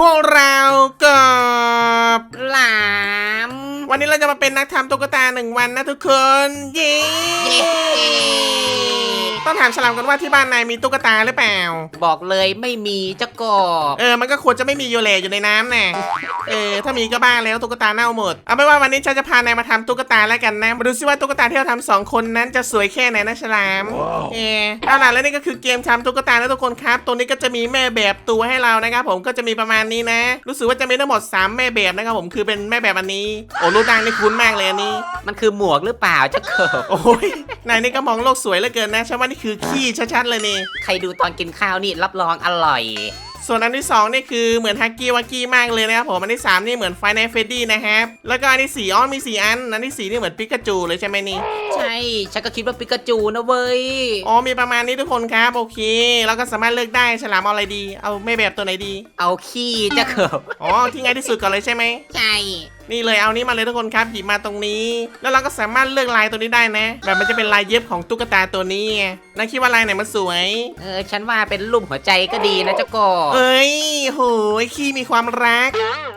พวกเรากับหลาม วันนี้เราจะมาเป็นนักทำตุ๊กตาหนึ่งวันนะทุกคน เย้เย้ ต้องถามฉลามกันว่าที่บ้านนายมีตุ๊กตาหรือเปล่า บอกเลยไม่มีเจ้ากบเออ มันก็ควรจะไม่มีโยเลอยู่ในน้ำน่ะ เออ ถ้ามีก็บ้าแล้วตุ๊กตาเน่าหมด เอาไม่ว่าวันนี้ฉันจะพานายมาทำตุ๊กตาแล้วกันนะ มาดูซิว่าตุ๊กตาที่เราทำสองคนนั้นจะสวยแค่ไหนนะฉลาม เออเอาล่ะแล้วนี่ก็คือเกมทำตุ๊กตานะทุกคนครับตัวนี้ก็จะมีแม่แบบตัวให้เรานะครับผม ก็จะมีประมาณนี้นะ รู้สึกว่าจะมีทั้งหมด 3 แม่แบบนะครับผม คือเป็นแม่แบบอันนี้ โอ้รูปร่างนี่คุ้นมากเลยอันนี้ มันคือหมวกหรือเปล่าเจ้ากบโอ้ยนายนี่ก็มองโลกสวยเหลือเกินนะฉันว่านี่คือขี้ชัดๆเลยนี่ ใครดูตอนกินข้าวนี่รับรองอร่อย ส่วนอันที่2นี่คือเหมือนฮักกี้วักกี้มากเลยนะครับผม อันที่3นี่เหมือนไฟในเฟดดี้นะครับ แล้วก็อันที่4อ๋อมี4อัน อันที่4นี่เหมือนปิกาจูเลยใช่ไหมนี่ ใช่ ฉันก็คิดว่าปิกาจูนะเว้ย อ๋อมีประมาณนี้ทุกคนครับโอเค แล้วก็สามารถเลือกได้ฉลามเอาอะไรดี เอาไม่แบบตัวไหนดี เอาขี้เจ้ากบอ๋อที่ง่ายที่สุดก่อนเลยใช่ไหม ใช่ นี่เลยเอานี้มาเลยทุกคนครับหยิบมาตรงนี้ แล้วเราก็สามารถเลือกลายตัวนี้ได้นะ แบบมันจะเป็นลายเย็บของตุ๊กตาตัวนี้ไงนายคิดว่าลายไหนมันสวย เออ ฉันว่าเป็นรูปหัวใจก็ดีนะเจ้ากบเอ้ยโหยขี้มีความรัก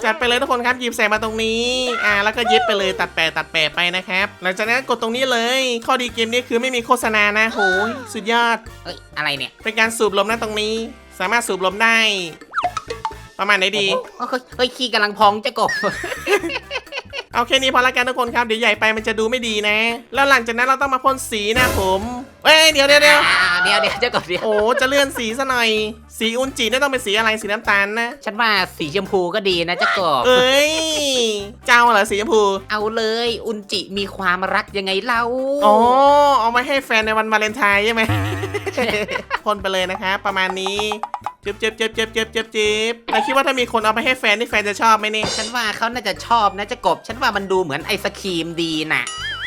จัดไปเลยทุกคนครับหยิบใส่มาตรงนี้ อ่า แล้วก็เย็บไปเลยตัดแปะตัดแปะไปนะครับ หลังจากนั้นกดตรงนี้เลย ข้อดีเกมนี้คือไม่มีโฆษณานะโหยสุดยอด เอ้ยอะไรเนี่ย เป็นการสูบลมนะตรงนี้ สามารถสูบลมได้ ประมาณไหนดี โอ้โหเฮ้ยขี้กำลังพองเจ้ากบ เอาแค่นี้พอละกันทุกคนครับเดี๋ยวใหญ่ไปมันจะดูไม่ดีนะ แล้วหลังจากนั้นเราต้องมาพ่นสีนะผมเอ้ยเดี๋ยวเดี๋ยวเดี๋ยวอ่าเดี๋ยวเดี๋ยวเจ้ากบเดี๋ยว โอ้จะเลื่อนสีซะหน่อย สีอุนจินี่ต้องเป็นสีอะไรสีน้ำตาลนะ ฉันว่าสีชมพูก็ดีนะเจ้ากบ เอ้ยเจ้าเหรอสีชมพูเอาเลย อุนจิมีความรักยังไงเล่าอ๋อเอามาให้แฟนในวันวาเลนไทน์ใช่ไหม พ่นไปเลยนะครับประมาณนี้ จึบจึบจึบจึบจึบจึบจึบแต่คิดว่าถ้ามีคนเอาไปให้แฟนนี่แฟนจะชอบไหมเนี่ยฉันว่าเขาน่าจะชอบนะเจ้ากบ ฉันว่ามันดูเหมือนไอศครีมดีน่ะ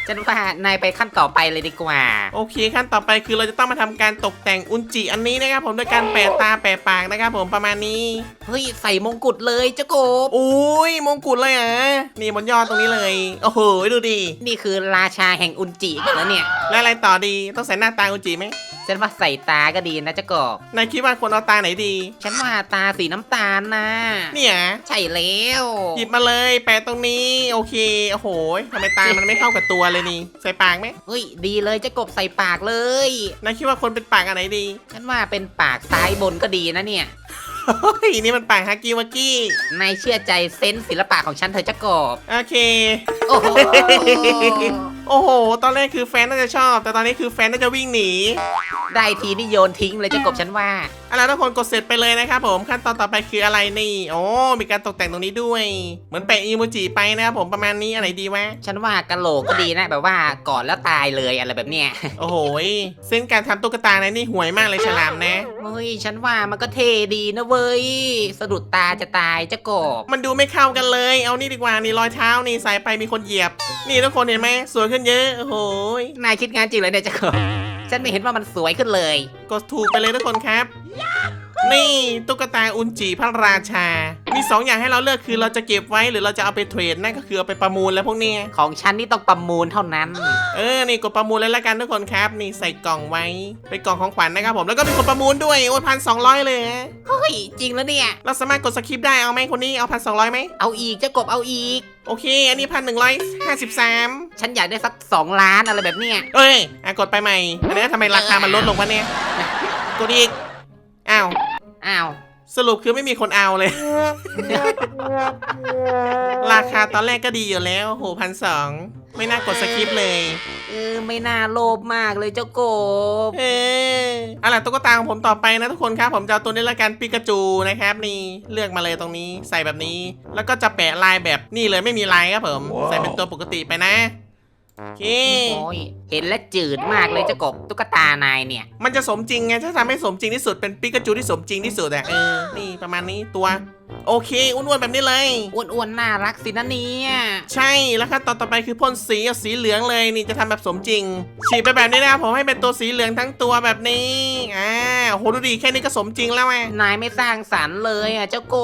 ฉันว่านายไปขั้นต่อไปเลยดีกว่า โอเคขั้นต่อไปคือเราจะต้องมาทำการตกแต่งอุนจิอันนี้นะครับผมด้วยการแปะตาแปะปากนะครับผมประมาณนี้เฮ้ยใส่มงกุฎเลยเจ้ากบอุ้ยมงกุฎเลยเหรอะนี่บนยอดตรงนี้เลยโอ้โหดูดินี่คือราชาแห่งอุนจิกันแล้วเนี่ยแล้วอะไรต่อดีต้องใส่หน้าตาอุนจิไหม ฉันว่าใส่ตาก็ดีนะเจ้ากบนายคิดว่าควรเอาตาไหนดี ฉันว่าตาสีน้ำตาลนะเนี่ยใช่แล้วหยิบมาเลยแปะตรงนี้ โอเคโอ้โหทำไมตามันไม่เข้ากับตัวเลยนี่ ใส่ปากไหมเฮ้ยดีเลยเจ้ากบใส่ปากเลยนายคิดว่าคนเป็นปากอันไหนดี ฉันว่าเป็นปากซ้ายบนก็ดีนะเนี่ยเฮ้ยนี่มันปากฮักกี้วักกี้นายเชื่อใจเซนส์ศิลปะของฉันเถอะเจ้ากบโอเค โอ้โห โอ้โห ตอนแรกคือแฟนน่าจะชอบ แต่ตอนนี้คือแฟนน่าจะวิ่งหนี ได้ทีนี่โยนทิ้งเลยเจะกบฉันว่าเอาล่ะทุกคนกดเสร็จไปเลยนะครับผมขั้นตอนต่อไปคืออะไรนี่โอ้มีการตกแต่งตรงนี้ด้วย เหมือนแปะอีโมจิไปนะครับผมประมาณนี้อะไรดีวะฉันว่ากะโหลกก็ดีนะแบบว่ากอดแล้วตายเลยอะไรแบบเนี้ยโอ้โหยเส้นการทำตุ๊กตาในนี่ห่วยมากเลยฉลามนะ เฮ้ยฉันว่ามันก็เท่ดีนะเว้ยสะดุดตาจะตายเจ้ากบมันดูไม่เข้ากันเลย เอานี่ดีกว่านี่รอยเท้านี่ใส่ไปมีคนเหยียบ นี่ทุกคนเห็นไหมสวยขึ้นเยอะโอ้โหยนายคิดงานจริงเลยเนี่ยเจ้ากบฉันไม่เห็นว่ามันสวยขึ้นเลย กดถูกไปเลยทุกคนครับ นี่ตุ๊กตาอุนจิพระราชา มีสองอย่างให้เราเลือกคือเราจะเก็บไว้หรือเราจะเอาไปเทรดนั่นก็คือเอาไปประมูลแล้วพวกเนี้ยของฉันนี่ต้องประมูลเท่านั้น เออ นี่กดประมูลเลยละกันทุกคนครับ นี่ใส่กล่องไว้ เป็นกล่องของขวัญนะครับผม แล้วก็มีคนประมูลด้วย โอ้พันสองร้อยเลยฮะเฮ้ย จริงแล้วเนี่ย เราสามารถกดสคริปต์ได้ เอาไหมคนนี้ เอาพันสองร้อยไหม เอาอีกเจ้ากบเอาอีก โอเค อันนี้พันหนึ่งร้อยห้าสิบสามฉันอยากได้สักสองล้านอะไรแบบเนี้ยเอ้ยอะกดไปใหม่ อันนี้ทำไมราคามันลดลงวะเนี่ย กดอีก อ้าวอ้าวสรุปคือไม่มีคนเอาเลย ราคาตอนแรกก็ดีอยู่แล้วโหพันสองไม่น่ากดสคริปต์เลย เออไม่น่าโลภมากเลยเจ้ากบเออเอาล่ะตุ๊กตาของผมต่อไปนะทุกคนครับ ผมจะเอาตัวนี้ละกันปิกาจูนะครับ นี่เลือกมาเลยตรงนี้ใส่แบบนี้ แล้วก็จะแปะลายแบบนี่เลยไม่มีลายครับผม ใส่เป็นตัวปกติไปนะ โอเค โอ้ยเห็นและจืดมากเลยเจ้ากบตุ๊กตานายเนี่ย มันจะสมจริงไง ถ้าทำให้สมจริงที่สุดเป็นปิกาจูที่สมจริงที่สุดอะเออ นี่ประมาณนี้ตัว โอเคอ้วนๆแบบนี้เลย อ้วนๆน่ารักสินะเนี่ยใช่แล้วขั้นตอนต่อไปคือพ่นสีเอาสีเหลืองเลยนี่จะทำแบบสมจริง ฉีดไปแบบนี้นะครับผมให้เป็นตัวสีเหลืองทั้งตัวแบบนี้อ่าโอ้โหดูดิแค่นี้ก็สมจริงแล้วไงนายไม่สร้างสรรค์เลยอะเจ้าก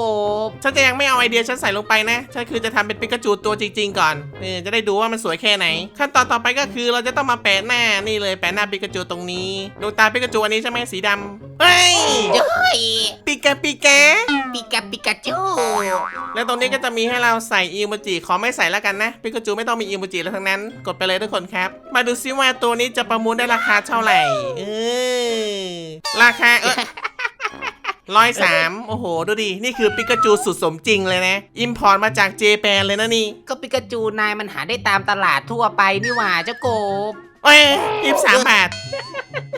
บฉันจะยังไม่เอาไอเดียฉันใส่ลงไปนะฉันคือจะทำเป็นปิกาจูตัวจริง ๆ ก่อนเออจะได้ดูว่ามันสวยแค่ไหนขั้นตอนต่อไปก็คือเราจะต้องมาแปะหน้านี่เลยแปะหน้าปิกาจูตรงนี้ดวงตาปิกาจูอันนี้ใช่ไหมสีดำเฮ้ยเฮ้ยปิกาปิกาปิกาปิกาจูแล้วตรงนี้ก็จะมีให้เราใส่อีโมจิขอไม่ใส่แล้วกันนะปิกาจูไม่ต้องมีอีโมจิแล้วทั้งนั้น กดไปเลยทุกคนครับ มาดูซิว่าตัวนี้จะประมูลได้ราคาเท่าไหร่เออราคาเออ ร้อยสามโอ้โห ดูดิ นี่คือปิกาจูสุดสมจริงเลยนะ อิมพอร์ตมาจากเจแปนเลยนะนี่ก็ปิกาจูนายมันหาได้ตามตลาดทั่วไปนี่หว่าเจ้ากบเอ้ยยี่สามบาท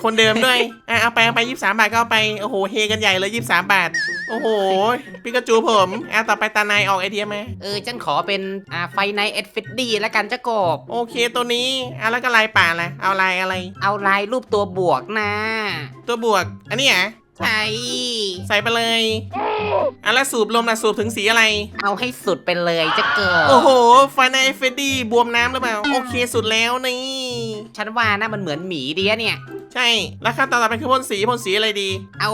คนเดิมด้วยอะเอาไปเอาไปยี่สามบาทก็เอาไป โอ้โห เฮกันใหญ่เลยยี่สามบาท โอ้โห ปิกาจูผมอะต่อไปตานายออกไอเดียไหมเออฉันขอเป็นอ่าไฟในเอ็ดฟิตดี้แล้วกันเจ้ากบ โอเคตัวนี้อะแล้วก็ลายป่าล่ะเอาลายอะไร เอาลายรูปตัวบวกนะ ตัวบวก อันนี้อะ ใช่ใส่ไปเลยอะแล้วสูบลมนะสูบถึงสีอะไร เอาให้สุดไปเลยเจ้าเกิบโอ้โหไฟในเฟดดี้บวมน้ำหรือเปล่า โอเคสุดแล้วนี่ ฉันว่านะมันเหมือนหมีดีอะเนี่ย ใช่ แล้วขั้นตอนต่อไปคือพ่นสีพ่นสีอะไรดี เอา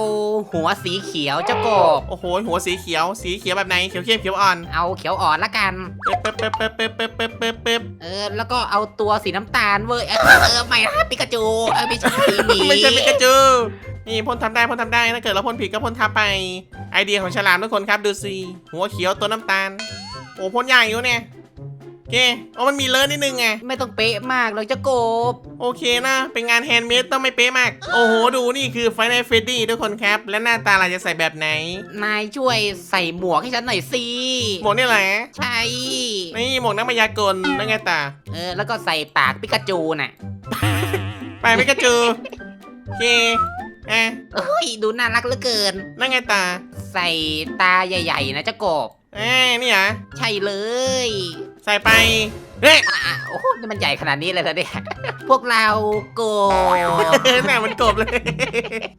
หัวสีเขียวเจ้ากบ โอ้โห หัวสีเขียว สีเขียวแบบไหน เขียวเข้มเขียวอ่อนเอาเขียวอ่อนละกัน เป๊บเป๊บเป๊บเป๊บเป๊บเป๊บเป๊บเป๊บเออแล้วก็เอาตัวสีน้ำตาลเว้ยเออเออไม่นะปิกาจูเออไม่ใช่หมีไม่ใช่ปิกาจู นี่พ่นทำได้พ่นทำได้ถ้าเกิดเราพ่นผิดก็พ่นทับไป ไอเดียของฉลามทุกคนครับดูสิหัวเขียวตัวน้ำตาล โอ้พ่นใหญ่อยู่เนี่ยโอ เคโอ้มันมีเลอะนิดนึงไง ไม่ต้องเป๊ะมากเลยเจ้ากบ โอเคนะ เป็นงานแฮนด์เมดต้องไม่เป๊ะมาก โอ้โห ดูนี่คือไฟในเฟดดี้ทุกคนครับ และหน้าตาเราจะใส่แบบไหน นายช่วยใส่หมวกให้ฉันหน่อยสิหมวกนี่แหละใช่ นี่หมวกนักมายากลนั่นไงตาเออ แล้วก็ใส่ปากปิกาจูน่ะ ไปไม่กระจูโอเคอะเฮ้ย ดูน่ารักเหลือเกิน นั่นไงตาใส่ตาใหญ่ ๆ นะเจ้ากบอ่านี่เหรอ ใช่เลย ใส่ไปเฮ้ยอะอะโอ้โหนี่มันใหญ่ขนาดนี้เลยเหรอเนี่ย พวกเราโกบแม่มันกบเลย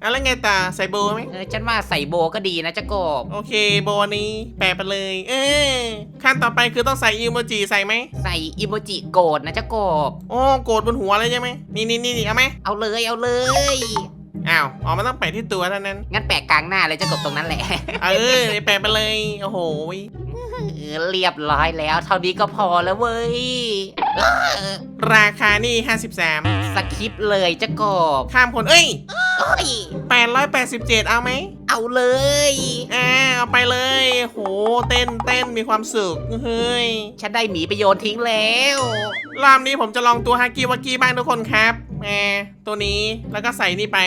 อะแล้วไงตาใส่โบไหมเออฉันว่าใส่โบก็ดีนะเจ้ากบ โอเคโบนี้แปะไปเลย เออขั้นต่อไปคือต้องใส่อีโมจิใส่ไหมใส่อิโมจิโกรธนะเจ้ากบ โอ้โกดบนหัวเลยใช่ไหมนี่นี่นี่นี่เอาไหมเอาเลยเอาเลย อ้าวอ๋อมันต้องแปะที่ตัวเท่านั้น งั้นแปะกลางหน้าเลยเจ้ากบตรงนั้นแหละ เออแปะไปเลยโอ้โหเออ เรียบร้อยแล้ว เท่านี้ก็พอแล้วเว้ยเออราคานี่ 53 สคริปต์เลยเจ้ากบข้ามคนเอ้ย เอ้ย 887 เอาไหม เอาเลย อ่าเอาไปเลย โห เต้นเต้นมีความสุข เฮ้ย ฉันได้หมีไปโยนทิ้งแล้ว รอบนี้ผมจะลองตัวฮากิวากิบ้างทุกคนครับ แหมตัวนี้แล้วก็ใส่นี่ไป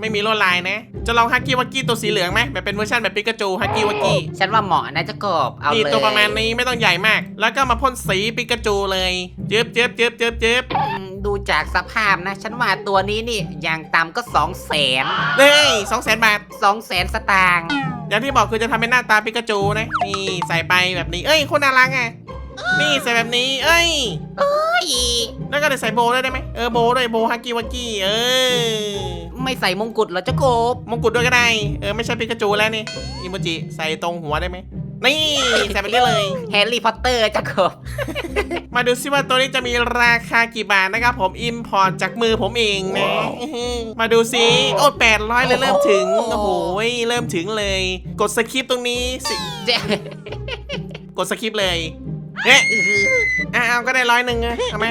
ไม่มีลวดลายนะ จะลองฮากิวากิตัวสีเหลืองไหมแบบเป็นเวอร์ชันแบบปิกาจูฮากิวากิฉันว่าเหมาะนะเจ้ากบเอานี่เลยตัวประมาณนี้ไม่ต้องใหญ่มาก แล้วก็มาพ่นสีปิกาจูเลยเจ็บเจ็บเจ็บเจ็บเจ็บอืมดูจากสภาพนะ ฉันว่าตัวนี้นี่อย่างต่ำก็สองแสนเฮ้ยสองแสนบาท สองแสนสตางค์อย่างที่บอกคือจะทำเป็นหน้าตาปิกาจูนะนี่ใส่ไปแบบนี้ เอ้ยโคนน่ารักไง นี่ใส่แบบนี้ เอ้ย เฮ้ยแล้วก็เดี๋ยวใส่โบว์ด้วยได้ไหมเออโบว์ด้วยโบว์ฮากิวากิเออไม่ใส่มงกุฎเหรอเจ้ากบมงกุฎด้วยก็ได้ เออไม่ใช่ปิกาจูแล้วนี่อิโมจิใส่ตรงหัวได้ไหมนี่ใส่ไปได้เลย แฮร์รี่พอตเตอร์เจ้ากบ มาดูซิว่าตัวนี้จะมีราคากี่บาทนะครับผมอิมพอร์ตจากมือผมเองนะอื้อหือมาดูซิโอ้แปดร้อยเลยเริ่มถึง โอ้โหเริ่มถึงเลย กดสคริปต์ตรงนี้สิเจ๊กดสคริปต์เลย เอ๊ะอะเอาก็ได้ร้อยหนึ่งอะเอาไหม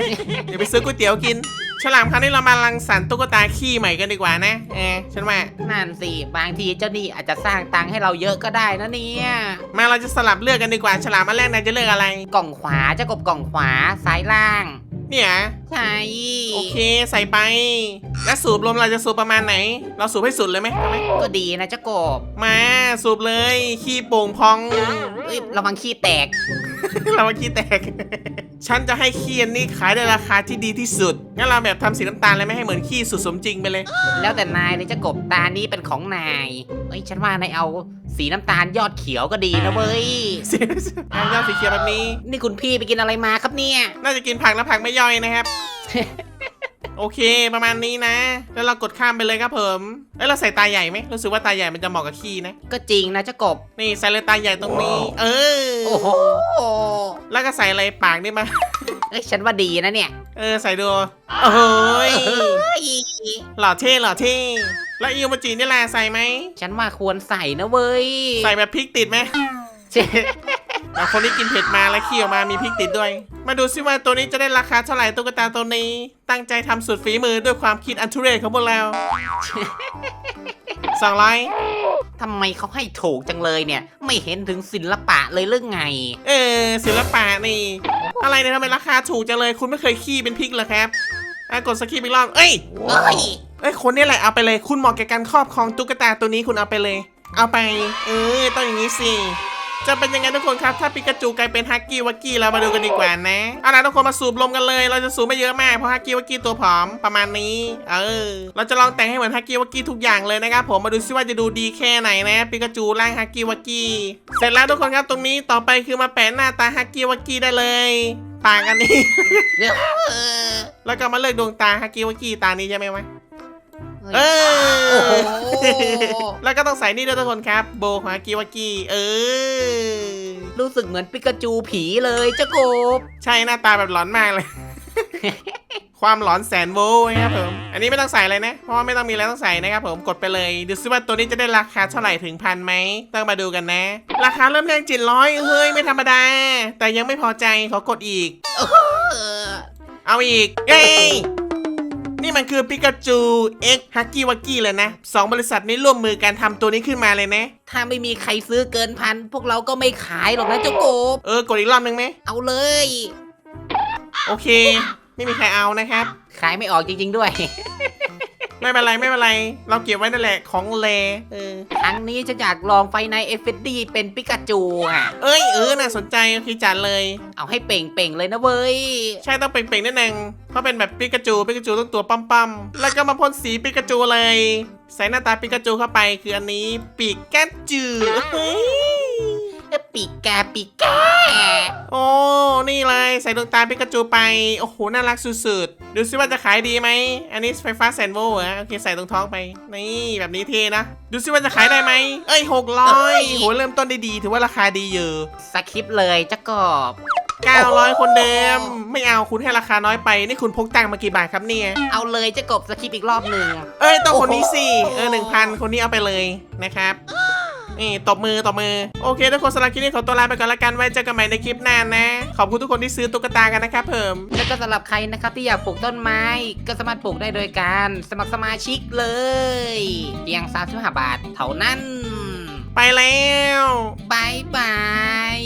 เดี๋ยวไปซื้อก๋วยเตี๋ยวกิน ฉลามคราวนี้เรามาลังสรรค์ตุ๊กตาขี้ใหม่กันดีกว่านะเออฉันว่า นั่นสิ บางทีเจ้านี่อาจจะสร้างตังค์ให้เราเยอะก็ได้นะเนี่ยมาเราจะสลับเลือกกันดีกว่า ฉลามอันแรกนายจะเลือกอะไร กล่องขวาเจ้ากบกล่องขวาซ้ายล่าง เนี่ยใช่โอเคใส่ไป แล้วสูบลมเราจะสูบประมาณไหน เราสูบให้สุดเลยไหมเอาไหมก็ดีนะเจ้ากบมาสูบเลยขี้โป่งพอง เอ้ยระวังขี้แตก เรามาขี้แตก ฉันจะให้ขี้อันนี้ขายได้ราคาที่ดีที่สุด งั้นเราแบบทำสีน้ำตาลเลยไม่ให้เหมือนขี้สุดสมจริงไปเลย แล้วแต่นายเลยเจ้ากบตานี้เป็นของนายเอ้ยฉันว่านายเอาสีน้ำตาลยอดเขียวก็ดีนะเว้ย สีอะยอดสีเขียวแบบนี้ นี่คุณพี่ไปกินอะไรมาครับเนี่ย น่าจะกินผักแล้วผักไม่ย่อยนะครับ โอเค ประมาณนี้นะ แล้วเรากดข้ามไปเลยครับผมเอ้ยเราใส่ตาใหญ่ไหมรู้สึกว่าตาใหญ่มันจะเหมาะกับขี้นะ ก็จริงนะเจ้ากบ นี่ใส่เลยตาใหญ่ตรงนี้ เออโอ้โหแล้วก็ใส่อะไรปากนี่มา เอ้ยฉันว่าดีนะเนี่ยเออใส่ดูโอ้โหยเฮ้ยหล่อเท่หล่อเท่แล้วอิวมาจีนี่แหละใส่ไหม ฉันว่าควรใส่นะเว้ย ใส่แบบพริกติดไหม เจ๊บางคนที่กินเผ็ดมาแล้วขี้ออกมามีพริกติดด้วย มาดูซิว่าตัวนี้จะได้ราคาเท่าไหร่ตุ๊กตาตัวนี้ ตั้งใจทำสุดฝีมือด้วยความคิดอันทุเรศของพวกเราสองร้อยทำไมเขาให้ถูกจังเลยเนี่ย ไม่เห็นถึงศิลปะเลยเรื่องไง เออ ศิลปะนี่ อะไรเนี่ยทำไมราคาถูกจังเลย คุณไม่เคยขี้เป็นพริกเหรอครับอะกดสกีอีกรอบเอ้ยเอ้ยเอ้ยคนนี้แหละเอาไปเลย คุณเหมาะแก่การครอบครองตุ๊กตาตัวนี้คุณเอาไปเลย เอาไป เออต้องอย่างนี้สิ จะเป็นยังไงทุกคนครับ ถ้าปิกาจูกลายเป็นฮักกี้วักกี้เรามาดูกันดีกว่านะเอาล่ะทุกคนมาสูบลมกันเลย เราจะสูบไม่เยอะมากเพราะฮักกี้วักกี้ตัวผอมประมาณนี้ เออ เราจะลองแต่งให้เหมือนฮักกี้วักกี้ทุกอย่างเลยนะครับผมมาดูซิว่าจะดูดีแค่ไหนนะปิกาจูร่างฮักกี้วักกี้เสร็จแล้วทุกคนครับตรงนี้ต่อไปคือมาแปะหน้าตาฮักกี้วักกี้ได้เลยปากอันนี้เดี๋ยวเออแล้วก็มาเลือกดวงตาฮักกี้วักกี้ตานี้ใช่ไหมวะ เอโอ้โหอแล้วก็ต้องใส่นี่ด้วยทุกคนครับ โบของอากิวากิเออ รู้สึกเหมือนปิกาจูผีเลยเจ้ากบ ใช่หน้าตาแบบหลอนมากเลย ความหลอนแสนโวลต์นะครับผม อันนี้ไม่ต้องใส่เลยนะ เพราะว่าไม่ต้องมีอะไรต้องใส่นะครับผม กดไปเลย ดูซิว่าตัวนี้จะได้ราคาเท่าไหร่ถึงพันไหม ต้องมาดูกันนะ ราคาเริ่มแรงจิตร้อยเฮ้ย ไม่ธรรมดา แต่ยังไม่พอใจขอกดอีก เออ เอาอีก เย้ นี่มันคือปิกาจูเอ็กฮักกี้วักกี้เลยนะสองบริษัทนี้ร่วมมือกันทำตัวนี้ขึ้นมาเลยนะ ถ้าไม่มีใครซื้อเกินพัน พวกเราก็ไม่ขายหรอกนะเจ้ากบ เออกดอีกรอบนึงไหมเอาเลย โอเค ไม่มีใครเอานะครับ ขายไม่ออกจริง ๆ ด้วย ไม่เป็นไรไม่เป็นไร เราเก็บไว้นั่นแหละของเลเออ ครั้งนี้ฉันอยากลองไฟในเอฟเฟดีเป็นปิกาจูอะ เอ้ยเออน่าสนใจโอเคจัดเลย เอาให้เป่งๆเลยนะเว้ย ใช่ต้องเป่งๆนิดนึงเพราะเป็นแบบปิกาจูปิกาจูต้องตัวปั๊มๆแล้วก็มาพ่นสีปิกาจูเลย ใส่หน้าตาปิกาจูเข้าไปคืออันนี้ปิกาจูเฮ้ยเอ้ยปีกแกปีกแกโอ้นี่เลยใส่ดวงตาปิกาจูไป โอ้โห น่ารักสุดๆ ดูซิว่าจะขายดีไหม อันนี้ไฟฟ้าแสนโวลต์เหรอโอเคใส่ตรงท้องไป นี่แบบนี้เท่นะ ดูซิว่าจะขายได้ไหม เอ้ยหกร้อยโหเริ่มต้นได้ดี ถือว่าราคาดีอยู่สคริปต์เลยเจ้ากบ900 คนเดิม ไม่เอาคุณให้ราคาน้อยไป นี่คุณพกตังค์มากี่บาทครับเนี่ย เอาเลยเจ้ากบสคริปต์อีกรอบหนึ่งเอ้ยต้องคนนี้โอ้โหสิ เออหนึ่งพันคนนี้เอาไปเลยนะครับ นี่ตบมือตบมือ โอเคทุกคนสำหรับคลิปนี้ขอตัวลาไปก่อนละกันไว้เจอกันใหม่ในคลิปหน้านะ ขอบคุณทุกคนที่ซื้อตุ๊กตากันนะครับเพิ่ม แล้วก็สำหรับใครนะครับที่อยากปลูกต้นไม้ ก็สามารถปลูกได้โดยการสมัครสมาชิกเลยเพียง35บาทเท่านั้น ไปแล้วบายบาย